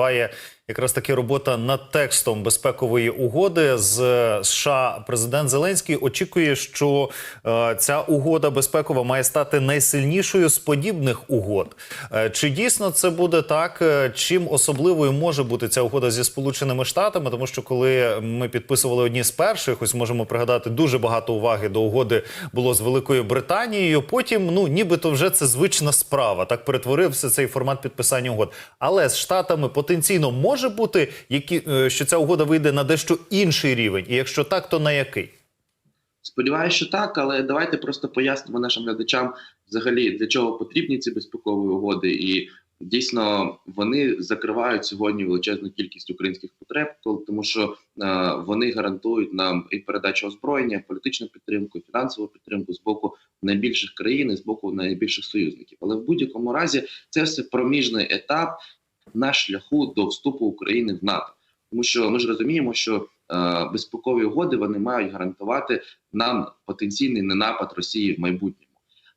Триває якраз таки робота над текстом безпекової угоди з США. Президент Зеленський очікує, що е, ця угода безпекова має стати найсильнішою з подібних угод. Е, чи дійсно це буде так? Е, Чим особливою може бути ця угода зі Сполученими Штатами? Тому що коли ми підписували одні з перших, ось можемо пригадати дуже багато уваги до угоди було з Великою Британією. Потім, ну нібито вже це звична справа. Так перетворився цей формат підписання угод. Але з штатами потенційно може бути, які е, що ця угода вийде на дещо інший рівень, і якщо так, то на який? Сподіваюся, що так, але давайте просто пояснимо нашим глядачам взагалі для чого потрібні ці безпекові угоди, і дійсно вони закривають сьогодні величезну кількість українських потреб, тому що е, вони гарантують нам і передачу озброєння, політичну підтримку, фінансову підтримку з боку найбільших країн, і з боку найбільших союзників. Але в будь-якому разі це все проміжний етап на шляху до вступу України в НАТО. Тому що ми ж розуміємо, що е, безпекові угоди вони мають гарантувати нам потенційний ненапад Росії в майбутньому.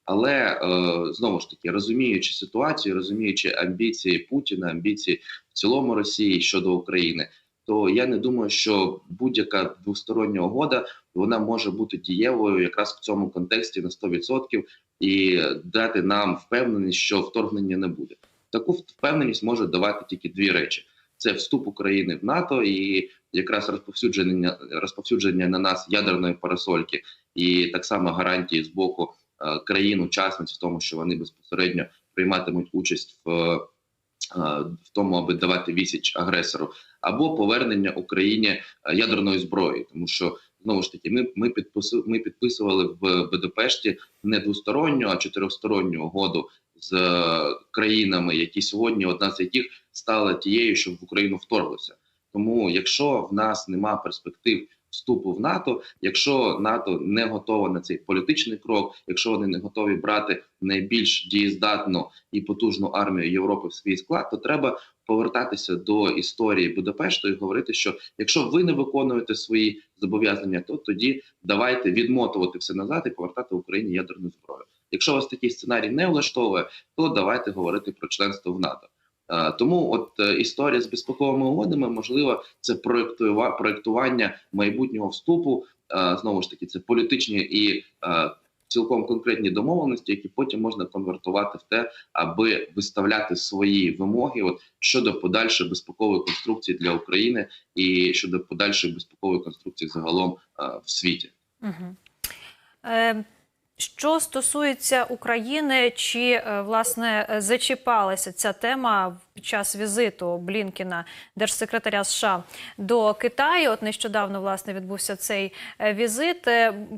Але е, знову ж таки, розуміючи ситуацію, розуміючи амбіції Путіна, амбіції в цілому Росії щодо України, то я не думаю, що будь-яка двостороння угода вона може бути дієвою якраз в цьому контексті на 100% і дати нам впевненість, що вторгнення не буде. Таку впевненість може давати тільки дві речі: це вступ України в НАТО і якраз розповсюдження розповсюдження на нас ядерної парасольки, і так само гарантії з боку е, країн-учасниць в тому, що вони безпосередньо прийматимуть участь в, е, в тому, аби давати відсіч агресору, або повернення Україні е, ядерної зброї, тому що знову ж таки ми, ми підпису, ми підписували в Будапешті не двосторонню, а чотиристоронню угоду з е, країнами, які сьогодні одна з яких стала тією, щоб в Україну вторглося. Тому, якщо в нас нема перспектив вступу в НАТО, якщо НАТО не готова на цей політичний крок, якщо вони не готові брати найбільш дієздатну і потужну армію Європи в свій склад, то треба повертатися до історії Будапешту і говорити, що якщо ви не виконуєте свої зобов'язання, то тоді давайте відмотувати все назад і повертати Україні ядерну зброю. Якщо вас такий сценарій не влаштовує, то давайте говорити про членство в НАТО. Е, Тому от е, історія з безпековими угодами, можливо, це проєктування майбутнього вступу. Е, Знову ж таки, це політичні і цілком конкретні домовленості, які потім можна конвертувати в те, аби виставляти свої вимоги от щодо подальшої безпекової конструкції для України і щодо подальшої безпекової конструкції загалом в світі. Угу. Е, що стосується України, чи е, власне е, зачіпалася ця тема під час візиту Блінкіна, держсекретаря США до Китаю? От нещодавно власне відбувся цей е, візит.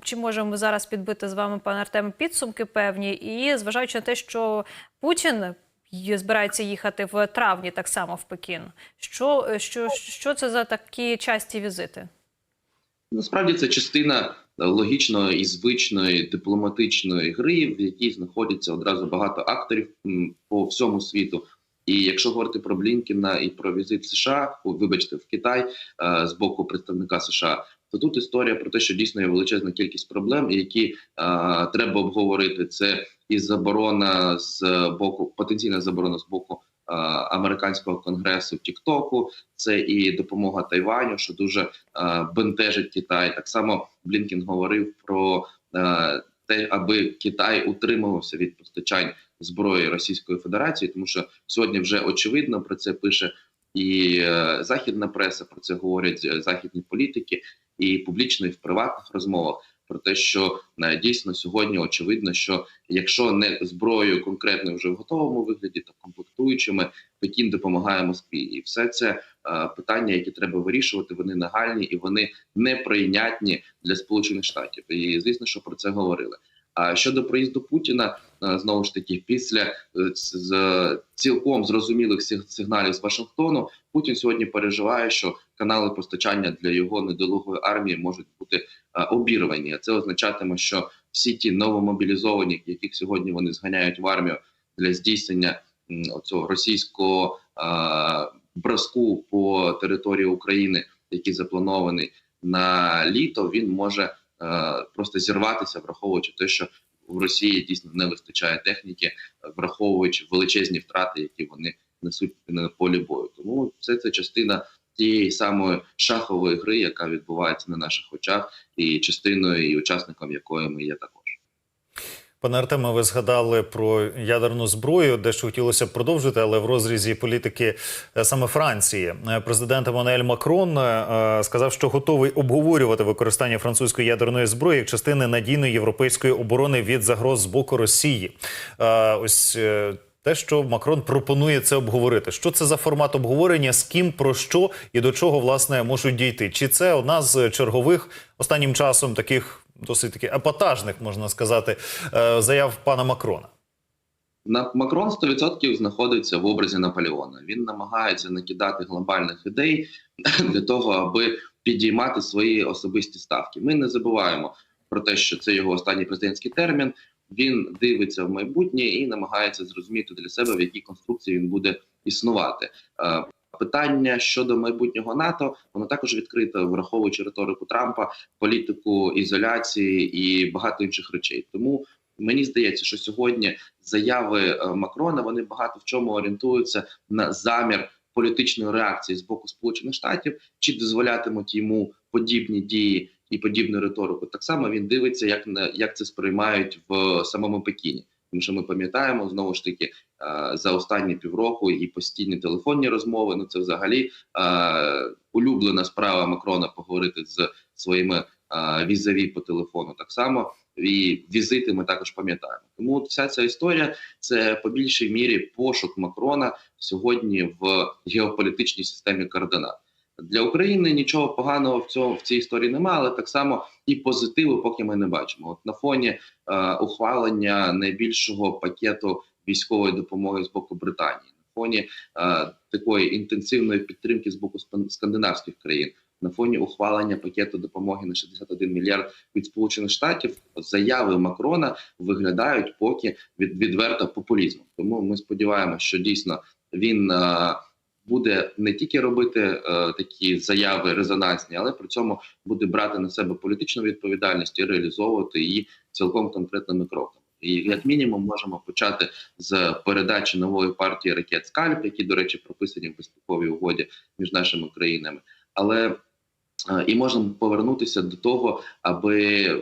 Чи можемо зараз підбити з вами, пане Артеме, підсумки певні? І зважаючи на те, що Путін збирається їхати в травні, так само в Пекін. Що, що, що це за такі часті візити? Насправді це частина логічної і звичної дипломатичної гри, в якій знаходяться одразу багато акторів по всьому світу. І якщо говорити про Блінкіна і про візит США, вибачте, в Китай е, з боку представника США, то тут історія про те, що дійсно є величезна кількість проблем, які е, треба обговорити. Це і заборона з боку, потенційна заборона з боку американського конгресу в Тіктоку, це і допомога Тайваню, що дуже е, бентежить Китай. Так само Блінкін говорив про е, те, аби Китай утримувався від постачань зброї Російської Федерації, тому що сьогодні вже очевидно про це пише і е, західна преса, про це говорять е, західні політики, і публічно, і в приватних розмовах. Про те, що на, дійсно сьогодні очевидно, що якщо не зброєю конкретно вже в готовому вигляді, то комплектуючими Пекін допомагає Москві, і все це е, питання, які треба вирішувати, вони нагальні і вони неприйнятні для Сполучених Штатів. І звісно, що про це говорили. А щодо проїзду Путіна, е, знову ж таки, після е, цілком зрозумілих сиг- сигналів з Вашингтону, Путін сьогодні переживає, що канали постачання для його недолугої армії можуть бути е, обірвані. Це означатиме, що всі ті новомобілізовані, яких сьогодні вони зганяють в армію для здійснення м, оцього російського броску по території України, який запланований на літо, він може просто зірватися, враховуючи те, що в Росії дійсно не вистачає техніки, е, враховуючи величезні втрати, які вони несуть на полі бою. Тому все це частина тієї самої шахової гри, яка відбувається на наших очах, і частиною і учасником якої ми є також. Пане Артеме, ви згадали про ядерну зброю, дещо хотілося б продовжити, але в розрізі політики е, саме Франції. Е, Президент Еммануель Макрон е, сказав, що готовий обговорювати використання французької ядерної зброї як частини надійної європейської оборони від загроз з боку Росії. Ось те, що Макрон пропонує це обговорити. Що це за формат обговорення, з ким, про що і до чого власне можуть дійти? Чи це одна з чергових останнім часом таких досить таки епатажних, можна сказати, е, заяв пана Макрона? На Макрон 100% знаходиться в образі Наполеона. Він намагається накидати глобальних ідей для того, аби підіймати свої особисті ставки. Ми не забуваємо про те, що це його останній президентський термін. Він дивиться в майбутнє і намагається зрозуміти для себе, в якій конструкції він буде існувати. Е, Питання щодо майбутнього НАТО воно також відкрите, враховуючи риторику Трампа, політику ізоляції і багато інших речей. Тому мені здається, що сьогодні заяви е, Макрона вони багато в чому орієнтуються на замір політичної реакції з боку Сполучених Штатів, чи дозволятимуть йому подібні дії і подібну риторику. Так само він дивиться, як на як це сприймають в самому Пекіні. Тому що ми пам'ятаємо знову ж таки е, за останні півроку і постійні телефонні розмови. Ну це взагалі е, улюблена справа Макрона поговорити з своїми е, візаві по телефону. Так само і візити ми також пам'ятаємо. Тому вся ця історія це по більшій мірі пошук Макрона сьогодні в геополітичній системі координат. Для України нічого поганого в цьому в цій історії немає, але так само і позитиву, поки ми не бачимо. От на фоні е, ухвалення найбільшого пакету військової допомоги з боку Британії, на фоні е, такої інтенсивної підтримки з боку скандинавських країн, на фоні ухвалення пакету допомоги на 61 мільярд від Сполучених Штатів, заяви Макрона виглядають поки від відверто популізмом. Тому ми сподіваємося, що дійсно він. е, буде не тільки робити е, такі заяви резонансні, але при цьому буде брати на себе політичну відповідальність і реалізовувати її цілком конкретними кроками. І як мінімум можемо почати з передачі нової партії ракет Скальп, які, до речі, прописані в безпековій угоді між нашими країнами. Але е, і можемо повернутися до того, аби е,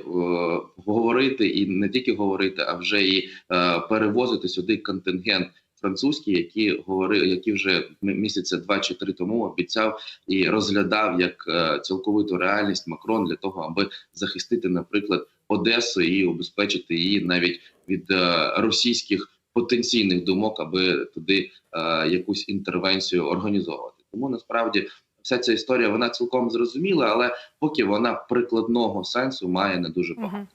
говорити і не тільки говорити, а вже і е, перевозити сюди контингент французький, які говорили, які вже місяця два чи три тому обіцяв і розглядав як е, цілковиту реальність Макрон для того, аби захистити, наприклад, Одесу і убезпечити її навіть від е, російських потенційних думок, аби туди е, якусь інтервенцію організовувати. Тому насправді. Вся ця історія вона цілком зрозуміла, але поки вона прикладного сенсу має не дуже багато.